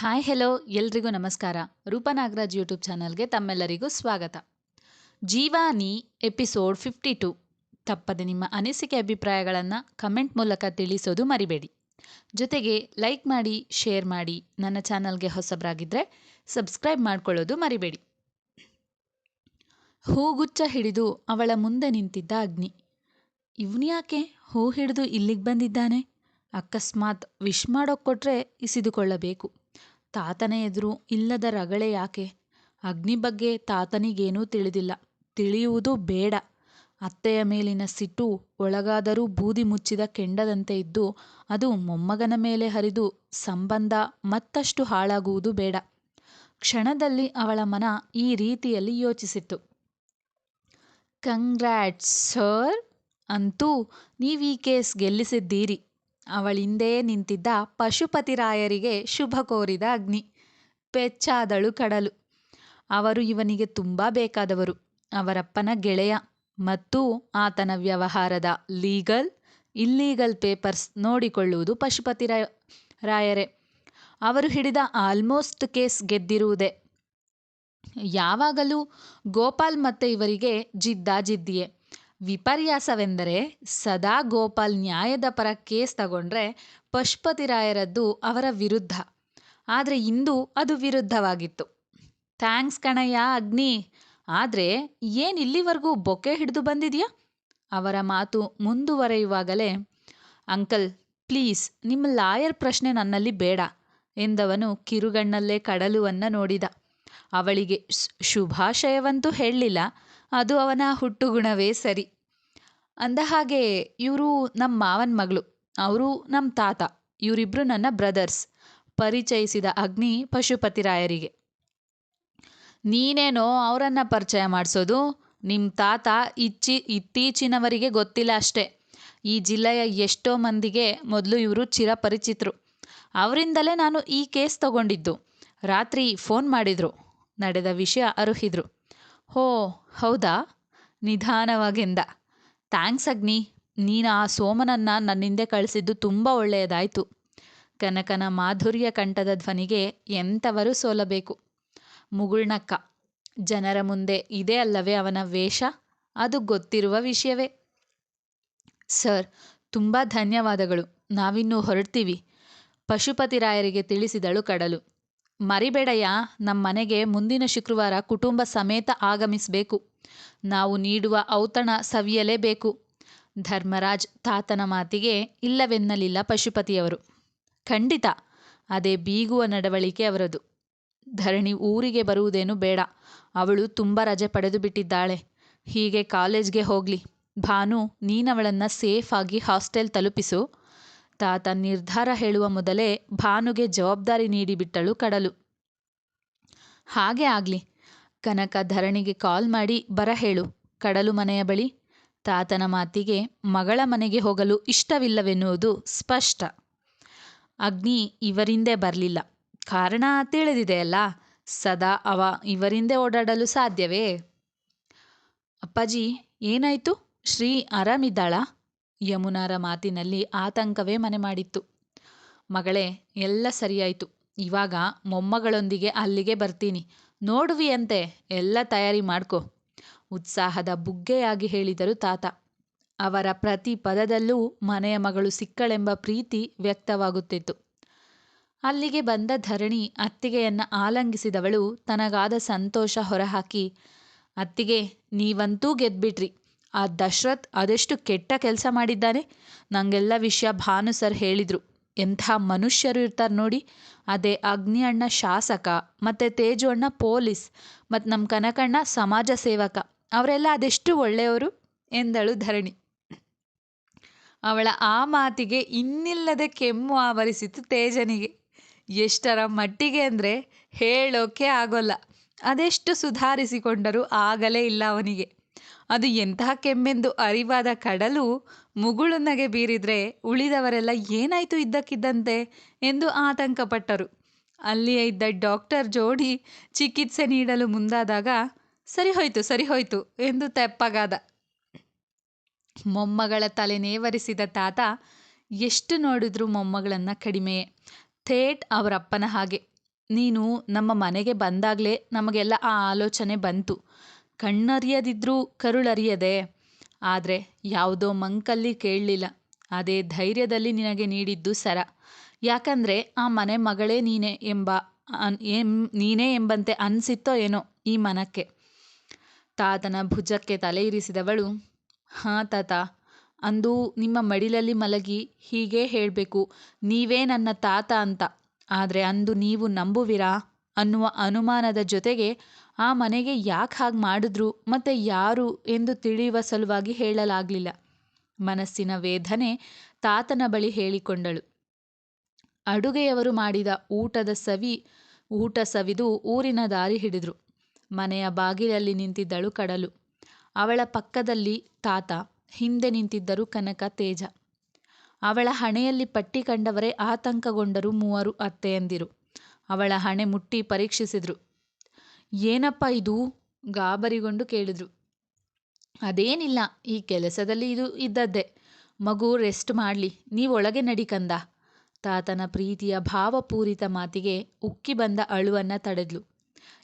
Hi hello ಎಲ್ರಿಗೂ ನಮಸ್ಕಾರ. ರೂಪನಾಗರಾಜ್ YouTube ಚಾನಲ್ಗೆ ತಮ್ಮೆಲ್ಲರಿಗೂ ಸ್ವಾಗತ. ಜೀವಾನಿ ಎಪಿಸೋಡ್ ಫಿಫ್ಟಿ ಟು ತಪ್ಪದೆ ನಿಮ್ಮ ಅನಿಸಿಕೆ ಅಭಿಪ್ರಾಯಗಳನ್ನು ಕಮೆಂಟ್ ಮೂಲಕ ತಿಳಿಸೋದು ಮರಿಬೇಡಿ. ಜೊತೆಗೆ ಲೈಕ್ ಮಾಡಿ ಶೇರ್ ಮಾಡಿ ನನ್ನ ಚಾನಲ್ಗೆ ಹೊಸಬರಾಗಿದ್ದರೆ ಸಬ್ಸ್ಕ್ರೈಬ್ ಮಾಡ್ಕೊಳ್ಳೋದು ಮರಿಬೇಡಿ. ಹೂಗುಚ್ಚ ಹಿಡಿದು ಅವಳ ಮುಂದೆ ನಿಂತಿದ್ದ ಅಗ್ನಿ. ಇವನ್ಯಾಕೆ ಹೂ ಹಿಡಿದು ಇಲ್ಲಿಗೆ ಬಂದಿದ್ದಾನೆ? ಅಕಸ್ಮಾತ್ ವಿಶ್ ಮಾಡೋಕ್ಕೊಟ್ರೆ ಇಸಿದುಕೊಳ್ಳಬೇಕು. ತಾತನ ಎದುರು ಇಲ್ಲದ ರಗಳೆ ಯಾಕೆ? ಅಗ್ನಿ ಬಗ್ಗೆ ತಾತನಿಗೇನೂ ತಿಳಿದಿಲ್ಲ. ತಿಳಿಯುವುದು ಬೇಡ. ಅತ್ತೆಯ ಮೇಲಿನ ಸಿಟ್ಟು ಒಳಗಾದರೂ ಬೂದಿ ಮುಚ್ಚಿದ ಕೆಂಡದಂತೆ ಇದ್ದು, ಅದು ಮೊಮ್ಮಗನ ಮೇಲೆ ಹರಿದು ಸಂಬಂಧ ಮತ್ತಷ್ಟು ಹಾಳಾಗುವುದು ಬೇಡ. ಕ್ಷಣದಲ್ಲಿ ಅವಳ ಮನ ಈ ರೀತಿಯಲ್ಲಿ ಯೋಚಿಸಿತ್ತು. ಕಂಗ್ರ್ಯಾಟ್ಸ್ ಸರ್ ಅಂತೂ ನೀವು ಕೇಸ್ ಗೆಲ್ಲಿಸಿದ್ದೀರಿ. ಅವಳಿಂದೇ ನಿಂತಿದ್ದ ಪಶುಪತಿರಾಯರಿಗೆ ಶುಭ ಕೋರಿದ ಅಗ್ನಿ. ಪೆಚ್ಚಾದಳು ಕಡಲು. ಅವರು ಇವನಿಗೆ ತುಂಬ ಬೇಕಾದವರು. ಅವರಪ್ಪನ ಗೆಳೆಯ ಮತ್ತು ಆತನ ವ್ಯವಹಾರದ ಲೀಗಲ್, ಇಲ್ಲೀಗಲ್ ಪೇಪರ್ಸ್ ನೋಡಿಕೊಳ್ಳುವುದು ಪಶುಪತಿರಾಯ ರಾಯರೇ ಅವರು ಹಿಡಿದ ಆಲ್ಮೋಸ್ಟ್ ಕೇಸ್ ಗೆದ್ದಿರುವುದೇ. ಯಾವಾಗಲೂ ಗೋಪಾಲ್ ಮತ್ತೆ ಇವರಿಗೆ ಜಿದ್ದಾಜಿದ್ದಿಯೇ. ವಿಪರ್ಯಾಸವೆಂದರೆ ಸದಾ ಗೋಪಾಲ್ ನ್ಯಾಯದ ಪರ ಕೇಸ್ ತಗೊಂಡ್ರೆ ಪಶುಪತಿರಾಯರದ್ದು ಅವರ ವಿರುದ್ಧ. ಆದರೆ ಇಂದು ಅದು ವಿರುದ್ಧವಾಗಿತ್ತು. ಥ್ಯಾಂಕ್ಸ್ ಕಣಯ್ಯ, ಅಗ್ನಿ. ಆದರೆ ಏನು ಇಲ್ಲಿವರೆಗೂ ಬೊಕ್ಕೆ ಹಿಡಿದು ಬಂದಿದೆಯಾ? ಅವರ ಮಾತು ಮುಂದುವರೆಯುವಾಗಲೇ, ಅಂಕಲ್, ಪ್ಲೀಸ್, ನಿಮ್ಮ ಲಾಯರ್ ಪ್ರಶ್ನೆ ನನ್ನಲ್ಲಿ ಬೇಡ ಎಂದವನು ಕಿರುಗಣ್ಣಲ್ಲೇ ಕಡಲುವನ್ನು ನೋಡಿದ. ಅವಳಿಗೆ ಶುಭಾಶಯವಂತೂ ಹೇಳಲಿಲ್ಲ ಅದು ಅವನ ಹುಟ್ಟುಗುಣವೇ ಸರಿ. ಅಂದ ಹಾಗೆ ಇವರು ನಮ್ಮ ಮಾವನ ಮಗಳು, ಅವರು ನಮ್ಮ ತಾತ ಇವರಿಬ್ಬರು ನನ್ನ ಬ್ರದರ್ಸ್, ಪರಿಚಯಿಸಿದ ಅಗ್ನಿ ಪಶುಪತಿರಾಯರಿಗೆ. ನೀನೇನೋ ಅವರನ್ನು ಪರಿಚಯ ಮಾಡಿಸೋದು ನಿಮ್ಮ ತಾತ ಇಚ್ಚಿ, ಇತ್ತೀಚಿನವರಿಗೆ ಗೊತ್ತಿಲ್ಲ ಅಷ್ಟೇ. ಈ ಜಿಲ್ಲೆಯ ಎಷ್ಟೋ ಮಂದಿಗೆ ಮೊದಲು ಇವರು ಚಿರಪರಿಚಿತರು. ಅವರಿಂದಲೇ ನಾನು ಈ ಕೇಸ್ ತಗೊಂಡಿದ್ದು. ರಾತ್ರಿ ಫೋನ್ ಮಾಡಿದರು, ನಡೆದ ವಿಷಯ ಅರುಹಿದ್ರು. ಹೋ, ಹೌದಾ? ನಿಧಾನವಾಗೆಂದ. ಥ್ಯಾಂಕ್ಸ್ ಅಗ್ನಿ. ನೀನು ಆ ಸೋಮನನ್ನು ನನ್ನಿಂದೆ ಕಳಿಸಿದ್ದು ತುಂಬ ಒಳ್ಳೆಯದಾಯಿತು. ಕನಕನ ಮಾಧುರ್ಯ ಕಂಠದ ಧ್ವನಿಗೆ ಎಂಥವರು ಸೋಲಬೇಕು. ಮುಗುಳ್ನಕ್ಕ. ಜನರ ಮುಂದೆ ಇದೇ ಅಲ್ಲವೇ ಅವನ ವೇಷ? ಅದು ಗೊತ್ತಿರುವ ವಿಷಯವೇ. ಸರ್, ತುಂಬ ಧನ್ಯವಾದಗಳು. ನಾವಿನ್ನೂ ಹೊರಡ್ತೀವಿ. ಪಶುಪತಿರಾಯರಿಗೆ ತಿಳಿಸಿದಳು ಕಡಲು. ಮರಿಬೇಡಯ್ಯ ನಮ್ಮ ಮನೆಗೆ ಮುಂದಿನ ಶುಕ್ರವಾರ ಕುಟುಂಬ ಸಮೇತ ಆಗಮಿಸಬೇಕು. ನಾವು ನೀಡುವ ಔತಣ ಸವಿಯಲೇಬೇಕು. ಧರ್ಮರಾಜ್ ತಾತನ ಮಾತಿಗೆ ಇಲ್ಲವೆನ್ನಲಿಲ್ಲ ಪಶುಪತಿಯವರು. ಖಂಡಿತ, ಅದೇ ಬೀಗುವ ನಡವಳಿಕೆ ಅವರದು. ಧರಣಿ ಊರಿಗೆ ಬರುವುದೇನು ಬೇಡ. ಅವಳು ತುಂಬ ರಜೆ ಪಡೆದು ಬಿಟ್ಟಿದ್ದಾಳೆ. ಹೀಗೆ ಕಾಲೇಜ್ಗೆ ಹೋಗ್ಲಿ. ಭಾನು, ನೀನವಳನ್ನು ಸೇಫಾಗಿ ಹಾಸ್ಟೆಲ್ ತಲುಪಿಸು. ತಾತ ನಿರ್ಧಾರ ಹೇಳುವ ಮೊದಲೇ ಭಾನುಗೆ ಜವಾಬ್ದಾರಿ ನೀಡಿಬಿಟ್ಟಳು ಕಡಲು. ಹಾಗೆ ಆಗಲಿ, ಕನಕ ಧರಣಿಗೆ ಕಾಲ್ ಮಾಡಿ ಬರ ಹೇಳು, ಕಡಲು ಮನೆಯ ಬಳಿ. ತಾತನ ಮಾತಿಗೆ ಮಗಳ ಮನೆಗೆ ಹೋಗಲು ಇಷ್ಟವಿಲ್ಲವೆನ್ನುವುದು ಸ್ಪಷ್ಟ. ಅಗ್ನಿ ಇವರಿಂದೇ ಬರಲಿಲ್ಲ. ಕಾರಣ ತಿಳಿದಿದೆಯಲ್ಲ ಸದಾ ಅವ ಇವರಿಂದೇ ಓಡಾಡಲು ಸಾಧ್ಯವೇ? ಅಪ್ಪಾಜಿ, ಏನಾಯಿತು? ಶ್ರೀ ಆರಾಮಿದ್ದಾಳಾ? ಯಮುನಾರ ಮಾತಿನಲ್ಲಿ ಆತಂಕವೇ ಮನೆ ಮಾಡಿತ್ತು. ಮಗಳೇ, ಎಲ್ಲ ಸರಿಯಾಯಿತು. ಇವಾಗ ಮೊಮ್ಮಗಳೊಂದಿಗೆ ಅಲ್ಲಿಗೆ ಬರ್ತೀನಿ. ನೋಡುವಿಯಂತೆ, ಎಲ್ಲ ತಯಾರಿ ಮಾಡ್ಕೊ. ಉತ್ಸಾಹದ ಬುಗ್ಗೆಯಾಗಿ ಹೇಳಿದರು ತಾತ. ಅವರ ಪ್ರತಿ ಪದದಲ್ಲೂ ಮನೆಯ ಮಗಳು ಸಿಕ್ಕಳೆಂಬ ಪ್ರೀತಿ ವ್ಯಕ್ತವಾಗುತ್ತಿತ್ತು. ಅಲ್ಲಿಗೆ ಬಂದ ಧರಣಿ ಅತ್ತಿಗೆಯನ್ನು ಆಲಂಗಿಸಿದವಳು ತನಗಾದ ಸಂತೋಷ ಹೊರಹಾಕಿ, ಅತ್ತಿಗೆ, ನೀವಂತೂ ಗೆದ್ಬಿಟ್ರಿ. ಆ ದಶರಥ್ ಅದೆಷ್ಟು ಕೆಟ್ಟ ಕೆಲಸ ಮಾಡಿದ್ದಾನೆ? ನನಗೆಲ್ಲ ವಿಷಯ ಭಾನು ಸರ್ ಹೇಳಿದರು. ಎಂಥ ಮನುಷ್ಯರು ಇರ್ತಾರೆ ನೋಡಿ. ಅದೇ ಅಗ್ನಿ ಅಣ್ಣ ಶಾಸಕ, ಮತ್ತು ತೇಜು ಅಣ್ಣ ಪೊಲೀಸ್ ಮತ್ತು ನಮ್ಮ ಕನಕಣ್ಣ ಸಮಾಜ ಸೇವಕ. ಅವರೆಲ್ಲ ಅದೆಷ್ಟು ಒಳ್ಳೆಯವರು? ಎಂದಳು ಧರಣಿ. ಅವಳ ಆ ಮಾತಿಗೆ ಇನ್ನಿಲ್ಲದೆ ಕೆಮ್ಮು ಆವರಿಸಿತು ತೇಜನಿಗೆ. ಎಷ್ಟರ ಮಟ್ಟಿಗೆ ಅಂದರೆ ಹೇಳೋಕೆ ಆಗೋಲ್ಲ. ಅದೆಷ್ಟು ಸುಧಾರಿಸಿಕೊಂಡರೂ ಆಗಲೇ ಇಲ್ಲ ಅವನಿಗೆ. ಅದು ಎಂತಹ ಕೆಮ್ಮೆಂದು ಅರಿವಾದ ಕಡಲು ಮುಗುಳುನಗೆ ಬೀರಿದ್ರೆ ಉಳಿದವರೆಲ್ಲ ಏನಾಯ್ತು ಇದ್ದಕ್ಕಿದ್ದಂತೆ ಎಂದು ಆತಂಕಪಟ್ಟರು. ಅಲ್ಲಿಯೇ ಇದ್ದ ಡಾಕ್ಟರ್ ಜೋಡಿ ಚಿಕಿತ್ಸೆ ನೀಡಲು ಮುಂದಾದಾಗ, ಸರಿ ಹೋಯ್ತು ಸರಿ ಹೋಯ್ತು ಎಂದು ತೆಪ್ಪಗಾದ. ಮೊಮ್ಮಗಳ ತಲೆ ನೇವರಿಸಿದ ತಾತ, ಎಷ್ಟು ನೋಡಿದ್ರೂ ಮೊಮ್ಮಗಳನ್ನು ಕಡಿಮೆಯೇ ಥೇಟ್ ಅವರಪ್ಪನ ಹಾಗೆ. ನೀನು ನಮ್ಮ ಮನೆಗೆ ಬಂದಾಗಲೇ ನಮಗೆಲ್ಲ ಆ ಆಲೋಚನೆ ಬಂತು. ಕಣ್ಣರಿಯದಿದ್ರೂ ಕರುಳರಿಯದೆ. ಆದರೆ ಯಾವುದೋ ಮಂಕಲ್ಲಿ ಕೇಳಲಿಲ್ಲ. ಅದೇ ಧೈರ್ಯದಲ್ಲಿ ನಿನಗೆ ನೀಡಿದ್ದು ಸರ. ಯಾಕಂದರೆ ಆ ಮನೆ ಮಗಳೇ ನೀನೇ ಎಂಬ ಎಂ ನೀನೇ ಎಂಬಂತೆ ಅನಿಸಿತ್ತೋ ಏನೋ ಈ ಮನಕ್ಕೆ. ತಾತನ ಭುಜಕ್ಕೆ ತಲೆ ಇರಿಸಿದವಳು, ಹಾಂ ತಾತ, ಅಂದು ನಿಮ್ಮ ಮಡಿಲಲ್ಲಿ ಮಲಗಿ ಹೀಗೇ ಹೇಳಬೇಕು, ನೀವೇ ನನ್ನ ತಾತ ಅಂತ. ಆದರೆ ಅಂದು ನೀವು ನಂಬುವಿರಾ? ಅನ್ನುವ ಅನುಮಾನದ ಜೊತೆಗೆ ಆ ಮನೆಗೆ ಯಾಕೆ ಹಾಗೆ ಮಾಡಿದ್ರು ಮತ್ತು ಯಾರು ಎಂದು ತಿಳಿಯುವ ಸಲುವಾಗಿ ಹೇಳಲಾಗಲಿಲ್ಲ. ಮನಸ್ಸಿನ ವೇದನೆ ತಾತನ ಬಳಿ ಹೇಳಿಕೊಂಡಳು. ಅಡುಗೆಯವರು ಮಾಡಿದ ಊಟದ ಸವಿ, ಊಟ ಸವಿದು ಊರಿನ ದಾರಿ ಹಿಡಿದ್ರು. ಮನೆಯ ಬಾಗಿಲಲ್ಲಿ ನಿಂತಿದ್ದಳು ಕಡಲು. ಅವಳ ಪಕ್ಕದಲ್ಲಿ ತಾತ, ಹಿಂದೆ ನಿಂತಿದ್ದರು ಕನಕ ತೇಜ. ಅವಳ ಹಣೆಯಲ್ಲಿ ಪಟ್ಟಿ ಕಂಡವರೇ ಆತಂಕಗೊಂಡರು ಮೂವರು ಅತ್ತೆಯಂದಿರು ಅವಳ ಹಣೆ ಮುಟ್ಟಿ ಪರೀಕ್ಷಿಸಿದ್ರು. ಏನಪ್ಪ ಇದು? ಗಾಬರಿಗೊಂಡು ಕೇಳಿದ್ರು. ಅದೇನಿಲ್ಲ, ಈ ಕೆಲಸದಲ್ಲಿ ಇದು ಇದ್ದದ್ದೇ. ಮಗು, ರೆಸ್ಟ್ ಮಾಡಲಿ ನೀವೊಳಗೆ ನಡಿ ಕಂದ. ತಾತನ ಪ್ರೀತಿಯ ಭಾವಪೂರಿತ ಮಾತಿಗೆ ಉಕ್ಕಿ ಬಂದ ಅಳುವನ್ನು ತಡೆದ್ಲು.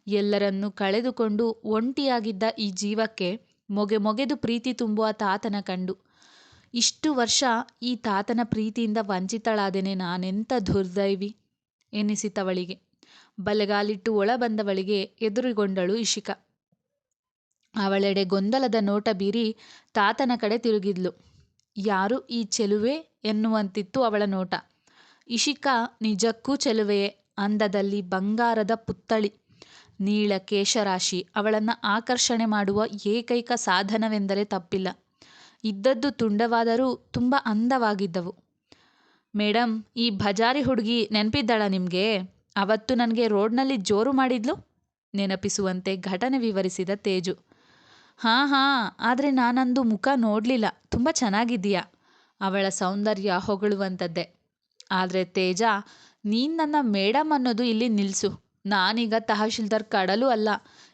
ಎಲ್ಲರನ್ನೂ ಕಳೆದುಕೊಂಡು ಒಂಟಿಯಾಗಿದ್ದ ಈ ಜೀವಕ್ಕೆ ಮೊಗೆ ಮೊಗೆದು ಪ್ರೀತಿ ತುಂಬುವ ತಾತನ ಕಂಡು. ಇಷ್ಟು ವರ್ಷ ಈ ತಾತನ ಪ್ರೀತಿಯಿಂದ ವಂಚಿತಳಾದೆನೆ ನಾನೆಂಥ ದುರ್ದೈವಿ. ಎನ್ನಿಸಿತವಳಿಗೆ ಬಲೆಗಾಲಿಟ್ಟು ಒಳ ಬಂದವಳಿಗೆ ಎದುರುಗೊಂಡಳು ಇಶಿಕ. ಅವಳೆಡೆ ಗೊಂದಲದ ನೋಟ ಬೀರಿ ತಾತನ ಕಡೆ ತಿರುಗಿದ್ಲು. ಯಾರು ಈ ಚೆಲುವೆ ಎನ್ನುವಂತಿತ್ತು ಅವಳ ನೋಟ. ಇಶಿಕಾ, ನಿಜಕ್ಕೂ ಚೆಲುವೆಯೇ, ಅಂದದಲ್ಲಿ ಬಂಗಾರದ ಪುತ್ತಳಿ ನೀಳ ಕೇಶರಾಶಿ, ಅವಳನ್ನು ಆಕರ್ಷಣೆ ಮಾಡುವ ಏಕೈಕ ಸಾಧನವೆಂದರೆ ತಪ್ಪಿಲ್ಲ. ಇದ್ದದ್ದು ತುಂಡವಾದರೂ ತುಂಬ ಅಂದವಾಗಿದ್ದವು. ಮೇಡಮ್ ಈ ಭಜಾರಿ ಹುಡುಗಿ ನೆನಪಿದ್ದಾಳ ನಿಮಗೆ? ಅವತ್ತು ನನಗೆ ರೋಡ್ನಲ್ಲಿ ಜೋರು ಮಾಡಿದ್ಲು? ನೆನಪಿಸುವಂತೆ ಘಟನೆ ವಿವರಿಸಿದ ತೇಜು. ಹಾಂ ಹಾಂ, ಆದರೆ ನಾನಂದು ಮುಖ ನೋಡಲಿಲ್ಲ. ತುಂಬ ಚೆನ್ನಾಗಿದ್ದೀಯಾ? ಅವಳ ಸೌಂದರ್ಯ ಹೊಗಳುವಂಥದ್ದೇ ಆದರೆ ತೇಜ, ನೀನು ನನ್ನ ಮೇಡಮ್ ಅನ್ನೋದು ಇಲ್ಲಿ ನಿಲ್ಲಿಸು ನಾನೀಗ ತಹಶೀಲ್ದಾರ್ ಕಡಲು ಅಲ್ಲ,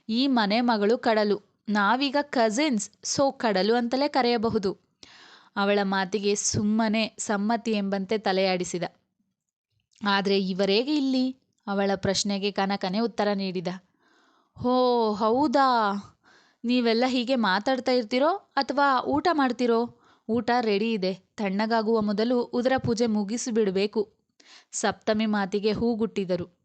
ಈ ಮನೆ ಮಗಳು ಕಡಲು. ನಾವೀಗ ಕಸಿನ್ಸ್, ಸೊ ಕಡಲು ಅಂತಲೇ ಕರೆಯಬಹುದು. ಅವಳ ಮಾತಿಗೆ ಸುಮ್ಮನೆ ಸಮ್ಮತಿ ಎಂಬಂತೆ ತಲೆಯಾಡಿಸಿದ. ಆದರೆ ಇವರೇಗೆ ಇಲ್ಲಿ? ಅವಳ ಪ್ರಶ್ನೆಗೆ ಕನಕನೇ ಉತ್ತರ ನೀಡಿದ. ಹೋ, ಹೌದಾ? ನೀವೆಲ್ಲ ಹೀಗೆ ಮಾತಾಡ್ತಾ ಇರ್ತೀರೋ ಅಥವಾ ಊಟ ಮಾಡ್ತಿರೋ? ಊಟ ರೆಡಿ ಇದೆ. ತಣ್ಣಗಾಗುವ ಮೊದಲು ಉದರ ಪೂಜೆ ಮುಗಿಸಿಬಿಡಬೇಕು ಸಪ್ತಮಿ ಮಾತಿಗೆ ಹೂಗುಟ್ಟಿದರು.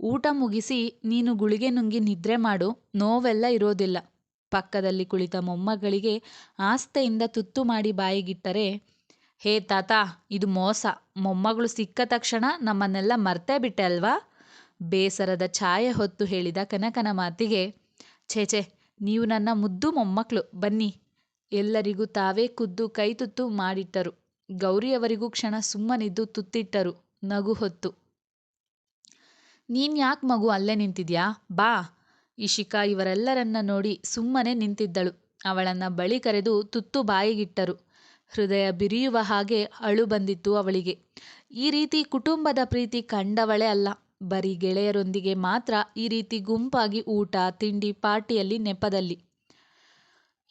ಊಟ ಮುಗಿಸಿ ನೀನು ಗುಳಿಗೆ ನುಂಗಿ ನಿದ್ರೆ ಮಾಡು. ನೋವೆಲ್ಲ ಇರೋದಿಲ್ಲ. ಪಕ್ಕದಲ್ಲಿ ಕುಳಿತ ಮೊಮ್ಮಗಳಿಗೆ ಆಸ್ತೆಯಿಂದ ತುತ್ತು ಮಾಡಿ ಬಾಯಿಗಿಟ್ಟರೆ, ಹೇ ತಾತ, ಇದು ಮೋಸ. ಮೊಮ್ಮಗಳು ಸಿಕ್ಕ ತಕ್ಷಣ ನಮ್ಮನ್ನೆಲ್ಲ ಮರ್ತೇ ಬಿಟ್ಟೆ ಅಲ್ವಾ? ಬೇಸರದ ಛಾಯೆ ಹೊತ್ತು ಹೇಳಿದ ಕನಕನ ಮಾತಿಗೆ ಛೇಚೆ ನೀವು ನನ್ನ ಮುದ್ದು ಮೊಮ್ಮಕ್ಕಳು ಬನ್ನಿ. ಎಲ್ಲರಿಗೂ ತಾವೇ ಕುದ್ದು ಕೈ ತುತ್ತು ಮಾಡಿಟ್ಟರು. ಗೌರಿಯವರಿಗೂ ಕ್ಷಣ ಸುಮ್ಮನಿದ್ದು ತುತ್ತಿಟ್ಟರು ನಗು ಹೊತ್ತು. ನೀನು ಯಾಕೆ ಮಗು ಅಲ್ಲೇ ನಿಂತಿದ್ಯಾ? ಬಾ. ಇಶಿಕಾ ಇವರೆಲ್ಲರನ್ನ ನೋಡಿ ಸುಮ್ಮನೆ ನಿಂತಿದ್ದಳು. ಅವಳನ್ನ ಬಳಿ ಕರೆದು ತುತ್ತು ಬಾಯಿಗಿಟ್ಟರು. ಹೃದಯ ಬಿರಿಯುವ ಹಾಗೆ ಅಳು ಬಂದಿತ್ತು ಅವಳಿಗೆ. ಈ ರೀತಿ ಕುಟುಂಬದ ಪ್ರೀತಿ ಕಂಡವಳೇ ಅಲ್ಲ. ಬರೀ ಗೆಳೆಯರೊಂದಿಗೆ ಮಾತ್ರ ಈ ರೀತಿ ಗುಂಪಾಗಿ ಊಟ, ತಿಂಡಿ, ಪಾರ್ಟಿಯಲ್ಲಿ ನೆಪದಲ್ಲಿ.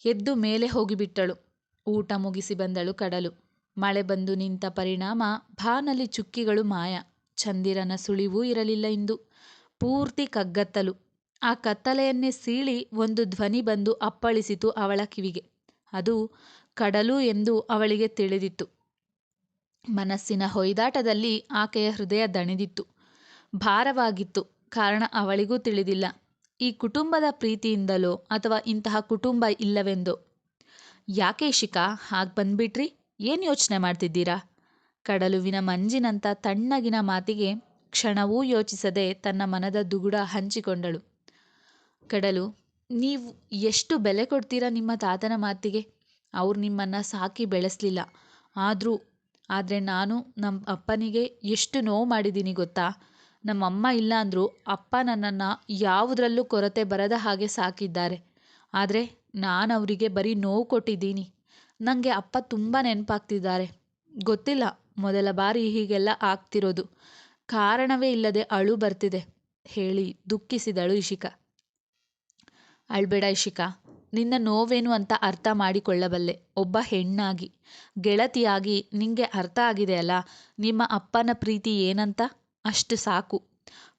ಎದ್ದು ಮೇಲೆ ಹೋಗಿಬಿಟ್ಟಳು. ಊಟ ಮುಗಿಸಿ ಬಂದಳು ಕಡಲು. ಮಳೆ ಬಂದು ನಿಂತ ಪರಿಣಾಮ ಭಾನಲ್ಲಿ ಚುಕ್ಕಿಗಳು ಮಾಯ. ಚಂದಿರನ ಸುಳಿವೂ ಇರಲಿಲ್ಲ ಇಂದು. ಪೂರ್ತಿ ಕಗ್ಗತ್ತಲು. ಆ ಕತ್ತಲೆಯನ್ನೇ ಸೀಳಿ ಒಂದು ಧ್ವನಿ ಬಂದು ಅಪ್ಪಳಿಸಿತು ಅವಳ ಕಿವಿಗೆ. ಅದು ಕಡಲು ಎಂದು ಅವಳಿಗೆ ತಿಳಿದಿತ್ತು. ಮನಸ್ಸಿನ ಹೊಯ್ದಾಟದಲ್ಲಿ ಆಕೆಯ ಹೃದಯ ದಣಿದಿತ್ತು. ಭಾರವಾಗಿತ್ತು. ಕಾರಣ ಅವಳಿಗೂ ತಿಳಿದಿಲ್ಲ. ಈ ಕುಟುಂಬದ ಪ್ರೀತಿಯಿಂದಲೋ ಅಥವಾ ಇಂತಹ ಕುಟುಂಬ ಇಲ್ಲವೆಂದೋ? ಯಾಕೆ ಶಿಖಾ, ಹಾಗೆ ಬಂದ್ಬಿಟ್ರಿ? ಏನು ಯೋಚನೆ ಮಾಡ್ತಿದ್ದೀರಾ? ಕಡಲುವಿನ ಮಂಜಿನಂಥ ತಣ್ಣಗಿನ ಮಾತಿಗೆ ಕ್ಷಣವೂ ಯೋಚಿಸದೆ ತನ್ನ ಮನದ ದುಗುಡ ಹಂಚಿಕೊಂಡಳು. ಕಡಲು, ನೀವು ಎಷ್ಟು ಬೆಲೆ ಕೊಡ್ತೀರಾ ನಿಮ್ಮ ತಾತನ ಮಾತಿಗೆ? ಅವ್ರು ನಿಮ್ಮನ್ನು ಸಾಕಿ ಬೆಳೆಸಲಿಲ್ಲ. ಆದರೂ, ಆದರೆ ನಾನು ನಮ್ಮ ಅಪ್ಪನಿಗೆ ಎಷ್ಟು ನೋವು ಮಾಡಿದ್ದೀನಿ ಗೊತ್ತಾ? ನಮ್ಮಮ್ಮ ಇಲ್ಲ ಅಂದರೂ ಅಪ್ಪ ನನ್ನನ್ನು ಯಾವುದರಲ್ಲೂ ಕೊರತೆ ಬರದ ಹಾಗೆ ಸಾಕಿದ್ದಾರೆ. ಆದರೆ ನಾನು ಅವರಿಗೆ ಬರೀ ನೋವು ಕೊಟ್ಟಿದ್ದೀನಿ. ನನಗೆ ಅಪ್ಪ ತುಂಬ ನೆನಪಾಗ್ತಿದ್ದಾರೆ. ಗೊತ್ತಿಲ್ಲ, ಮೊದಲ ಬಾರಿ ಹೀಗೆಲ್ಲ ಆಗ್ತಿರೋದು. ಕಾರಣವೇ ಇಲ್ಲದೆ ಅಳು ಬರ್ತಿದೆ, ಹೇಳಿ ದುಃಖಿಸಿದಳು ಇಶಿಕಾ. ಅಳ್ಬೇಡ ಇಶಿಕಾ, ನಿನ್ನ ನೋವೇನು ಅಂತ ಅರ್ಥ ಮಾಡಿಕೊಳ್ಳಬಲ್ಲೆ. ಒಬ್ಬ ಹೆಣ್ಣಾಗಿ, ಗೆಳತಿಯಾಗಿ ನಿಂಗೆ ಅರ್ಥ ಆಗಿದೆ ಅಲ್ಲ? ನಿಮ್ಮ ಅಪ್ಪನ ಪ್ರೀತಿ ಏನಂತ? ಅಷ್ಟು ಸಾಕು.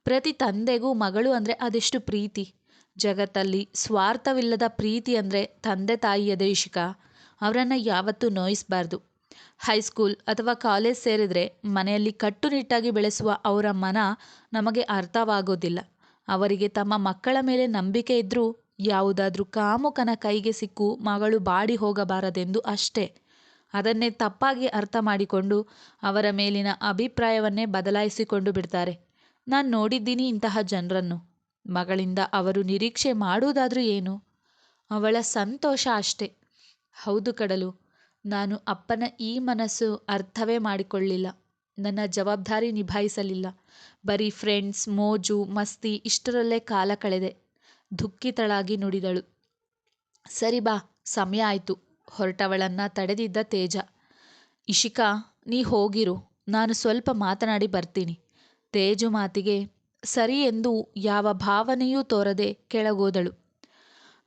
ಪ್ರತಿ ತಂದೆಗೂ ಮಗಳು ಅಂದರೆ ಅದೆಷ್ಟು ಪ್ರೀತಿ? ಜಗತ್ತಲ್ಲಿ ಸ್ವಾರ್ಥವಿಲ್ಲದ ಪ್ರೀತಿ ಅಂದರೆ ತಂದೆ ತಾಯಿಯದೇ ಇಶಿಕಾ. ಅವರನ್ನು ಯಾವತ್ತೂ ನೋಯಿಸಬಾರ್ದು. ಹೈಸ್ಕೂಲ್ ಅಥವಾ ಕಾಲೇಜ್ ಸೇರಿದರೆ ಮನೆಯಲ್ಲಿ ಕಟ್ಟುನಿಟ್ಟಾಗಿ ಬೆಳೆಸುವ ಅವರ ಮನ ನಮಗೆ ಅರ್ಥವಾಗೋದಿಲ್ಲ. ಅವರಿಗೆ ತಮ್ಮ ಮಕ್ಕಳ ಮೇಲೆ ನಂಬಿಕೆ ಇದ್ದರೂ ಯಾವುದಾದ್ರೂ ಕಾಮುಕನ ಕೈಗೆ ಸಿಕ್ಕು ಮಗಳು ಬಾಡಿ ಹೋಗಬಾರದೆಂದು ಅಷ್ಟೇ. ಅದನ್ನೇ ತಪ್ಪಾಗಿ ಅರ್ಥ ಮಾಡಿಕೊಂಡು ಅವರ ಮೇಲಿನ ಅಭಿಪ್ರಾಯವನ್ನೇ ಬದಲಾಯಿಸಿಕೊಂಡು ಬಿಡ್ತಾರೆ. ನಾನು ನೋಡಿದ್ದೀನಿ ಇಂತಹ ಜನರನ್ನು. ಮಗಳಿಂದ ಅವರು ನಿರೀಕ್ಷೆ ಮಾಡುವುದಾದ್ರೂ ಏನು? ಅವಳ ಸಂತೋಷ ಅಷ್ಟೇ. ಹೌದು ಕಡಲು, ನಾನು ಅಪ್ಪನ ಈ ಮನಸ್ಸು ಅರ್ಥವೇ ಮಾಡಿಕೊಳ್ಳಿಲ್ಲ. ನನ್ನ ಜವಾಬ್ದಾರಿ ನಿಭಾಯಿಸಲಿಲ್ಲ. ಬರೀ ಫ್ರೆಂಡ್ಸ್ ಮೋಜು, ಮಸ್ತಿ, ಇಷ್ಟರಲ್ಲೇ ಕಾಲ ಕಳೆದೆ. ದುಃಖಿತಳಾಗಿ ನುಡಿದಳು. ಸರಿ ಬಾ, ಸಮಯ ಆಯಿತು. ಹೊರಟವಳನ್ನು ತಡೆದಿದ್ದ ತೇಜ. ಇಶಿಕಾ, ನೀ ಹೋಗಿರು. ನಾನು ಸ್ವಲ್ಪ ಮಾತನಾಡಿ ಬರ್ತೀನಿ. ತೇಜು ಮಾತಿಗೆ, ಸರಿ ಎಂದು ಯಾವ ಭಾವನೆಯೂ ತೋರದೆ ಕೆಳಗೋದಳು.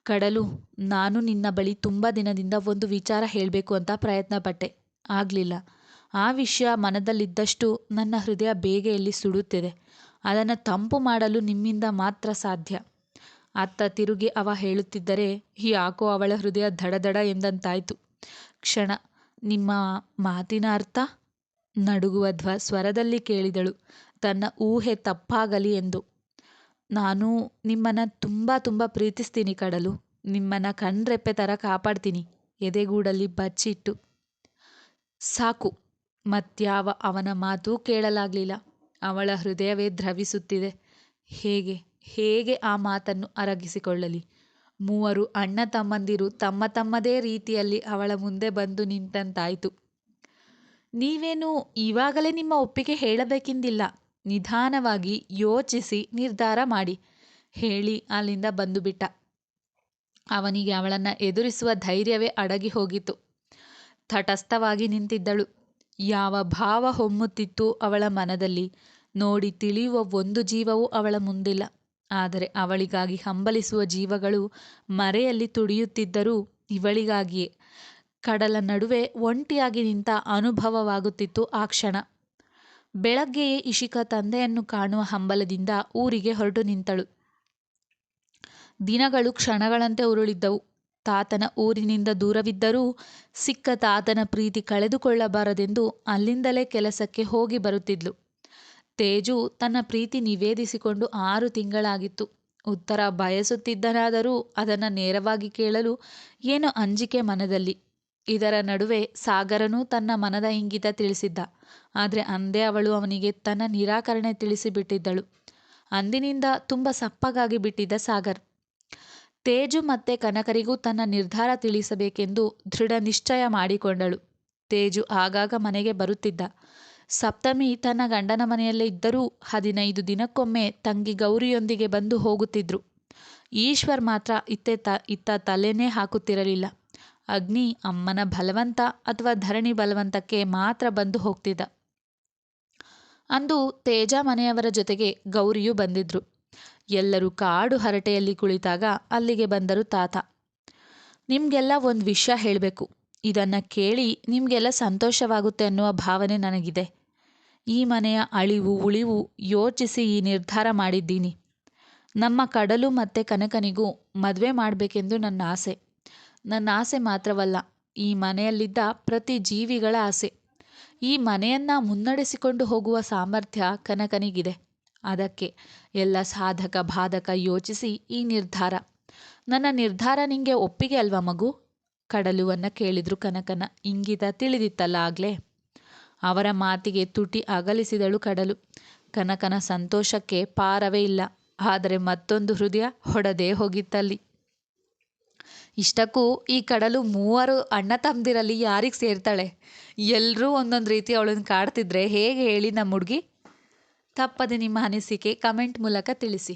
ಕಡಲು, ನಾನು ನಿನ್ನ ಬಳಿ ತುಂಬ ದಿನದಿಂದ ಒಂದು ವಿಚಾರ ಹೇಳಬೇಕು ಅಂತ ಪ್ರಯತ್ನ ಪಟ್ಟೆ ಆಗಲಿಲ್ಲ. ಆ ವಿಷಯ ಮನದಲ್ಲಿದ್ದಷ್ಟು ನನ್ನ ಹೃದಯ ಬೇಗೆಯಲ್ಲಿ ಸುಡುತ್ತಿದೆ. ಅದನ್ನು ತಂಪು ಮಾಡಲು ನಿಮ್ಮಿಂದ ಮಾತ್ರ ಸಾಧ್ಯ. ಅತ್ತ ತಿರುಗಿ ಅವ ಹೇಳುತ್ತಿದ್ದರೆ ಯಾಕೋ ಅವಳ ಹೃದಯ ದಡದಡ ಎಂದಂತಾಯಿತು. ಕ್ಷಣ, ನಿಮ್ಮ ಮಾತಿನ ಅರ್ಥ ನಡುಗುವ ಧ್ವ ಸ್ವರದಲ್ಲಿ ಕೇಳಿದಳು. ತನ್ನ ಊಹೆ ತಪ್ಪಾಗಲಿ ಎಂದು. ನಾನು ನಿಮ್ಮನ್ನು ತುಂಬ ತುಂಬ ಪ್ರೀತಿಸ್ತೀನಿ ಕಡಲು. ನಿಮ್ಮನ್ನು ಕಣ್ರೆಪ್ಪೆ ಥರ ಕಾಪಾಡ್ತೀನಿ. ಎದೆಗೂಡಲ್ಲಿ ಬಚ್ಚಿಟ್ಟು. ಸಾಕು. ಮತ್ಯಾವ ಅವನ ಮಾತು ಕೇಳಲಾಗಲಿಲ್ಲ. ಅವಳ ಹೃದಯವೇ ದ್ರವಿಸುತ್ತಿದೆ. ಹೇಗೆ? ಹೇಗೆ ಆ ಮಾತನ್ನು ಅರಗಿಸಿಕೊಳ್ಳಲಿ? ಮೂವರು ಅಣ್ಣ ತಮ್ಮಂದಿರು ತಮ್ಮ ತಮ್ಮದೇ ರೀತಿಯಲ್ಲಿ ಅವಳ ಮುಂದೆ ಬಂದು ನಿಂತಂತಾಯಿತು. ನೀವೇನು ಇವಾಗಲೇ ನಿಮ್ಮ ಒಪ್ಪಿಗೆ ಹೇಳಬೇಕೆಂದಿಲ್ಲ. ನಿಧಾನವಾಗಿ ಯೋಚಿಸಿ ನಿರ್ಧಾರ ಮಾಡಿ. ಹೇಳಿ ಅಲ್ಲಿಂದ ಬಂದುಬಿಟ್ಟ. ಅವನಿಗೆ ಅವಳನ್ನು ಎದುರಿಸುವ ಧೈರ್ಯವೇ ಅಡಗಿ ಹೋಗಿತ್ತು. ತಟಸ್ಥವಾಗಿ ನಿಂತಿದ್ದಳು. ಯಾವ ಭಾವ ಹೊಮ್ಮುತ್ತಿತ್ತು ಅವಳ ಮನದಲ್ಲಿ. ನೋಡಿ ತಿಳಿಯುವ ಒಂದು ಜೀವವೂ ಅವಳ ಮುಂದಿಲ್ಲ. ಆದರೆ ಅವಳಿಗಾಗಿ ಹಂಬಲಿಸುವ ಜೀವಗಳು ಮರೆಯಲ್ಲಿ ತುಡಿಯುತ್ತಿದ್ದರೂ ಇವಳಿಗಾಗಿಯೇ. ಕಡಲ ನಡುವೆ ಒಂಟಿಯಾಗಿ ನಿಂತ ಅನುಭವವಾಗುತ್ತಿತ್ತು ಆ ಕ್ಷಣ. ಬೆಳಗ್ಗೆಯೇ ಇಶಿಕ ತಂದೆಯನ್ನು ಕಾಣುವ ಹಂಬಲದಿಂದ ಊರಿಗೆ ಹೊರಟು ನಿಂತಳು. ದಿನಗಳು ಕ್ಷಣಗಳಂತೆ ಉರುಳಿದ್ದವು. ತಾತನ ಊರಿನಿಂದ ದೂರವಿದ್ದರೂ ಸಿಕ್ಕ ತಾತನ ಪ್ರೀತಿ ಕಳೆದುಕೊಳ್ಳಬಾರದೆಂದು ಅಲ್ಲಿಂದಲೇ ಕೆಲಸಕ್ಕೆ ಹೋಗಿ ಬರುತ್ತಿದ್ಲು. ತೇಜು ತನ್ನ ಪ್ರೀತಿ ನಿವೇದಿಸಿಕೊಂಡು ಆರು ತಿಂಗಳಾಗಿತ್ತು. ಉತ್ತರ ಬಯಸುತ್ತಿದ್ದನಾದರೂ ಅದನ್ನು ನೇರವಾಗಿ ಕೇಳಲು ಏನು ಅಂಜಿಕೆ ಮನದಲ್ಲಿ. ಇದರ ನಡುವೆ ಸಾಗರನೂ ತನ್ನ ಮನದ ಇಂಗಿತ ತಿಳಿಸಿದ್ದ. ಆದರೆ ಅಂದೇ ಅವಳು ಅವನಿಗೆ ತನ್ನ ನಿರಾಕರಣೆ ತಿಳಿಸಿಬಿಟ್ಟಿದ್ದಳು. ಅಂದಿನಿಂದ ತುಂಬ ಸಪ್ಪಗಾಗಿ ಬಿಟ್ಟಿದ್ದ ಸಾಗರ್. ತೇಜು ಮತ್ತೆ ಕನಕರಿಗೂ ತನ್ನ ನಿರ್ಧಾರ ತಿಳಿಸಬೇಕೆಂದು ದೃಢ ನಿಶ್ಚಯ ಮಾಡಿಕೊಂಡಳು. ತೇಜು ಆಗಾಗ ಮನೆಗೆ ಬರುತ್ತಿದ್ದ. ಸಪ್ತಮಿ ತನ್ನ ಗಂಡನ ಮನೆಯಲ್ಲೇ ಇದ್ದರೂ ಹದಿನೈದು ದಿನಕ್ಕೊಮ್ಮೆ ತಂಗಿ ಗೌರಿಯೊಂದಿಗೆ ಬಂದು ಹೋಗುತ್ತಿದ್ರು. ಈಶ್ವರ್ ಮಾತ್ರ ಇತ್ತೆ ಇತ್ತ ತಲೆನೇ ಹಾಕುತ್ತಿರಲಿಲ್ಲ. ಅಗ್ನಿ ಅಮ್ಮನ ಬಲವಂತ ಅಥವಾ ಧರಣಿ ಬಲವಂತಕ್ಕೆ ಮಾತ್ರ ಬಂದು ಹೋಗ್ತಿದ್ದ. ಅಂದು ತೇಜ ಮನೆಯವರ ಜೊತೆಗೆ ಗೌರಿಯೂ ಬಂದಿದ್ರು. ಎಲ್ಲರೂ ಕಾಡು ಹರಟೆಯಲ್ಲಿ ಕುಳಿತಾಗ ಅಲ್ಲಿಗೆ ಬಂದರು ತಾತ. ನಿಮಗೆಲ್ಲ ಒಂದು ವಿಷಯ ಹೇಳಬೇಕು. ಇದನ್ನು ಕೇಳಿ ನಿಮಗೆಲ್ಲ ಸಂತೋಷವಾಗುತ್ತೆ ಅನ್ನುವ ಭಾವನೆ ನನಗಿದೆ. ಈ ಮನೆಯ ಅಳಿವು, ಉಳಿವು ಯೋಚಿಸಿ ಈ ನಿರ್ಧಾರ ಮಾಡಿದ್ದೀನಿ. ನಮ್ಮ ಕಡಲು ಮತ್ತು ಕನಕನಿಗೂ ಮದುವೆ ಮಾಡಬೇಕೆಂದು ನನ್ನ ಆಸೆ. ನನ್ನ ಆಸೆ ಮಾತ್ರವಲ್ಲ, ಈ ಮನೆಯಲ್ಲಿದ್ದ ಪ್ರತಿ ಜೀವಿಗಳ ಆಸೆ. ಈ ಮನೆಯನ್ನು ಮುನ್ನಡೆಸಿಕೊಂಡು ಹೋಗುವ ಸಾಮರ್ಥ್ಯ ಕನಕನಿಗಿದೆ. ಅದಕ್ಕೆ ಎಲ್ಲ ಸಾಧಕ, ಬಾಧಕ ಯೋಚಿಸಿ ಈ ನಿರ್ಧಾರ. ನನ್ನ ನಿರ್ಧಾರ ನಿಂಗೆ ಒಪ್ಪಿಗೆ ಅಲ್ವಾ ಮಗು? ಕಡಲುವನ್ನು ಕೇಳಿದ್ರು ಕನಕನ. ಇಂಗಿತ ತಿಳಿದಿತ್ತಲ್ಲ ಆಗಲೇ. ಅವರ ಮಾತಿಗೆ ತುಟಿ ಅಗಲಿಸಿದಳು ಕಡಲು. ಕನಕನ ಸಂತೋಷಕ್ಕೆ ಪಾರವೇ ಇಲ್ಲ. ಆದರೆ ಮತ್ತೊಂದು ಹೃದಯ ಹೊಡೆದೇ ಹೋಗಿತ್ತಲ್ಲಿ. ಇಷ್ಟಕ್ಕೂ ಈ ಕಡಲು ಮೂವರು ಅಣ್ಣ ತಮ್ಮದಿರಲ್ಲಿ ಯಾರಿಗೆ ಸೇರ್ತಾಳೆ? ಎಲ್ಲರೂ ಒಂದೊಂದು ರೀತಿ ಅವಳನ್ನು ಕಾಡ್ತಿದ್ರೆ ಹೇಗೆ ಹೇಳಿ ನಮ್ಮ ಹುಡುಗಿ? ತಪ್ಪದೆ ನಿಮ್ಮ ಅನಿಸಿಕೆ ಕಮೆಂಟ್ ಮೂಲಕ ತಿಳಿಸಿ.